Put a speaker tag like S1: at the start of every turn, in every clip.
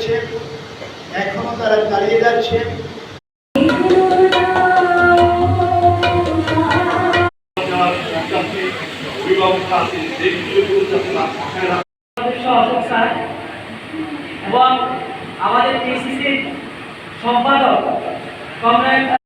S1: রয়েছে এখনও
S2: তারা চালিয়ে যাচ্ছে। এবং আমাদের সম্পাদক কমরেড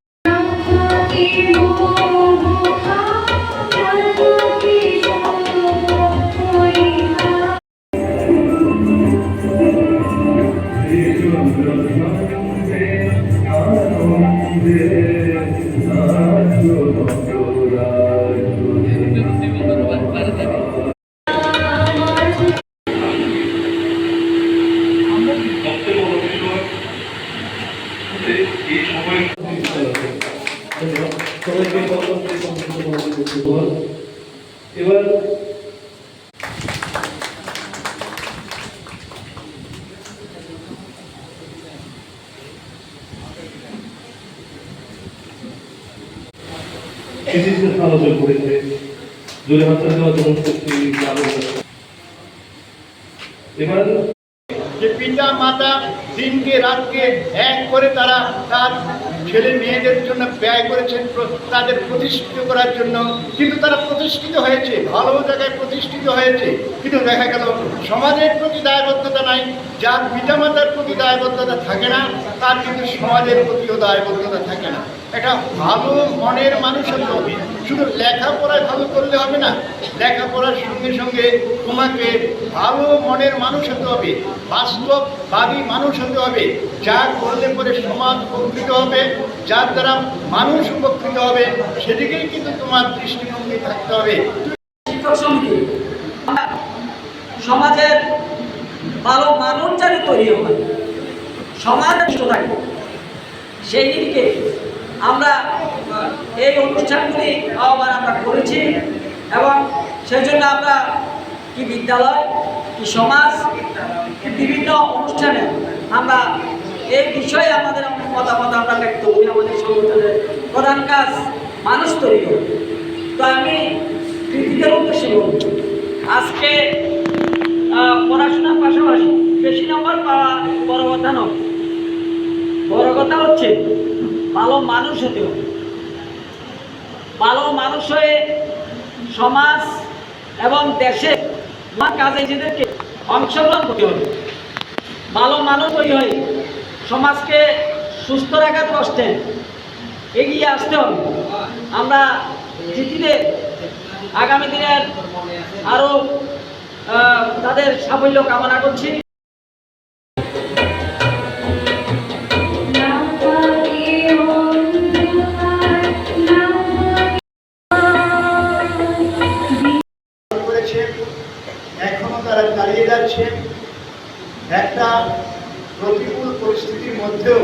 S3: সবাইকে করতে হবে। এবার ফিজিক্সের করেছে জোরে হাতে দেওয়া যেমন করছি এবার
S4: পিতা মাতা দিনকে, রাতকে এক করে তারা তার ছেলে মেয়েদের জন্য ব্যয় করেছেন তাদের প্রতিষ্ঠিত করার জন্য। কিন্তু তারা প্রতিষ্ঠিত হয়েছে, ভালো জায়গায় প্রতিষ্ঠিত হয়েছে। কিন্তু দেখা গেল, সমাজের প্রতি দায়বদ্ধতা নাই, যার পিতামাতার প্রতি দায়বদ্ধতা থাকে না, তার কিন্তু সমাজের প্রতিও দায়বদ্ধতা থাকে না। একটা ভালো মনের মানুষ হতে হবে শুধু লেখাপড়ায় ভালো করলে হবে না, লেখাপড়ার সঙ্গে সঙ্গে তোমাকে ভালো মনের মানুষ হতে হবে বাস্তববাদী মানুষ হতে হবে যা করলে পরে সমাজ উপকৃত হবে, যার দ্বারা মানুষ উপকৃত হবে, সেদিকেই কিন্তু তোমার দৃষ্টিভঙ্গি থাকতে হবে।
S2: সমাজের ভালো মানুষ যাতে তৈরি হয় সমাজ সেই দিকে আমরা এই অনুষ্ঠানগুলি আহ্বান আমরা করেছি এবং সেই জন্য আমরা কি বিদ্যালয়, কি সমাজ, কি বিভিন্ন অনুষ্ঠানে আমরা এই বিষয়ে আমাদের মতামত আমরা ব্যক্ত করি। আমাদের সংগঠনের প্রধান কাজ মানুষ তৈরি করি। তো আমি কৃতিকের উদ্দেশ্যে বলব, আজকে পড়াশোনার পাশাপাশি বেশি নম্বর পাওয়া বড় কথা নয়। বড় কথা হচ্ছে ভালো মানুষ হতে হবে। ভালো মানুষ হয়ে সমাজ এবং দেশে কাজে নিজেদেরকে অংশগ্রহণ করতে হবে। ভালো মানুষ তৈরি হয়ে সমাজকে সুস্থ রাখার কষ্টে এগিয়ে আসতে হবে। আমরা পৃথিবীতে আগামী দিনের আরও তাদের সাফল্য কামনা করেছে।
S4: তারা চালিয়ে যাচ্ছে। একটা প্রতিকূল পরিস্থিতির মধ্যেও